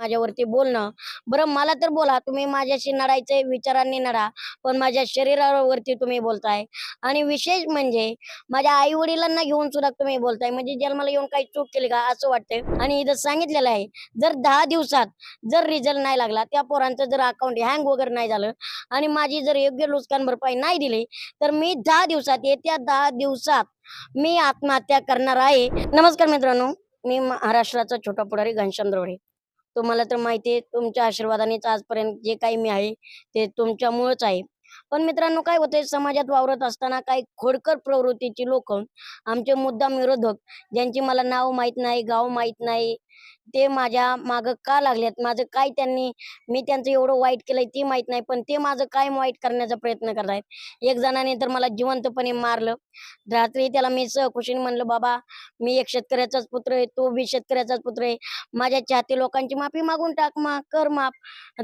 माझ्यावरती बोलणं. बरं मला तर बोला तुम्ही माझ्याशी लढायचे विचारांनी नडा पण माझ्या शरीरावरती तुम्ही बोलताय. आणि विशेष म्हणजे माझ्या आई वडिलांना घेऊन सुद्धा तुम्ही बोलताय म्हणजे जन्माला येऊन काही चूक केली का असं वाटतंय. आणि इथं सांगितलेलं आहे जर दहा दिवसात जर रिझल्ट नाही लागला त्या पोरांचं जर अकाउंट हँग वगैरे नाही झालं आणि माझी जर योग्य नुकसान भरपाई नाही दिली तर मी दहा दिवसात येत्या दहा दिवसात मी आत्महत्या करणार आहे. नमस्कार मित्रांनो मी महाराष्ट्राचा छोटा पुढारी घनश्याम द्रोडे. तुम्हाला तर माहिती आहे तुमच्या आशीर्वादानेच आजपर्यंत जे काही मी आहे ते तुमच्यामुळेच आहे. पण मित्रांनो काय होतंय समाजात वावरत असताना काही खोडकर प्रवृत्तीची लोक आमचे मुद्दाम विरोधक ज्यांची मला नाव माहीत नाही गाव माहीत नाही ते माझ्या माग का लागलेत? माझं काय त्यांनी मी त्यांचं एवढं वाईट केलंय ते माहीत नाही पण ते माझं काय वाईट करण्याचा प्रयत्न करतायत. एक जणाने तर मला जिवंतपणे मारलं. रात्री त्याला मी सहकुशीने म्हणलं बाबा मी एक शेतकऱ्याचाच पुत्र आहे तो बी शेतकऱ्याचाच पुत्र आहे. माझ्या चाहते लोकांची माफी मागून टाक मा कर माफ.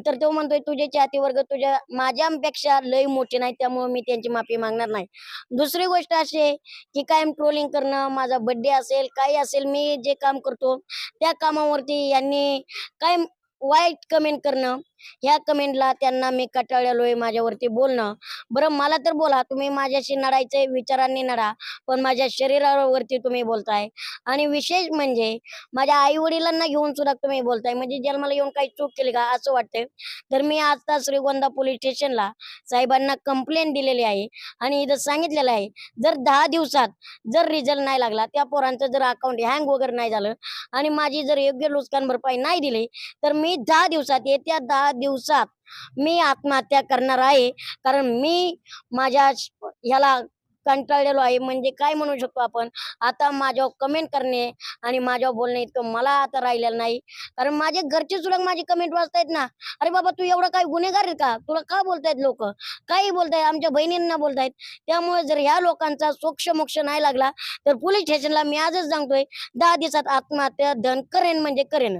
तर तो म्हणतोय तुझे चाहते वर्ग तुझ्या माझ्यापेक्षा लय मोठे नाही त्यामुळे मी त्यांची माफी मागणार नाही. दुसरी गोष्ट अशी आहे की कायम ट्रोलिंग करणं माझा बर्थडे असेल काही असेल मी जे काम करतो त्या कामावरती यांनी काय वाईट कमेंट करणं? ह्या कमेंटला त्यांना मी कटाळलोय माझ्यावरती बोलणं. बरं मला तर बोला तुम्ही माझ्याशी नडायचंय विचारांनी नडा पण माझ्या शरीरावरती तुम्ही बोलताय. आणि विशेष म्हणजे माझ्या आई वडिलांना घेऊन सुद्धा तुम्ही बोलताय. म्हणजे जन्माला येऊन काही चूक केली का असं वाटतंय. तर मी आता श्रीगोंदा पोलीस स्टेशनला साहेबांना कंप्लेंट दिलेली आहे. आणि इथं सांगितलेलं आहे जर दहा दिवसात जर रिझल्ट नाही लागला त्या पोरांचं जर अकाउंट हँग वगैरे नाही झालं आणि माझी जर योग्य नुकसान भरपाई नाही दिली तर मी दहा दिवसात येत्या दहा दिवसात मी आत्महत्या करणार आहे. कारण मी माझ्या ह्याला कंटाळलेलो आहे. म्हणजे काय म्हणू शकतो आपण? आता माझ्यावर कमेंट करणे आणि माझ्यावर बोलणे इतकं मला आता राहिलेलं नाही. कारण माझे घरचे सुद्धा माझी कमेंट वाचतायत ना. अरे बाबा तू एवढा काय गुन्हेगार का? तुला का बोलतायत लोक? काही बोलतायत आमच्या बहिणींना बोलतायत. त्यामुळे जर ह्या लोकांचा सोक्ष मोक्ष नाही लागला तर पोलीस स्टेशनला मी आजच सांगतोय दहा दिवसात आत्महत्या धन करेन म्हणजे करेन.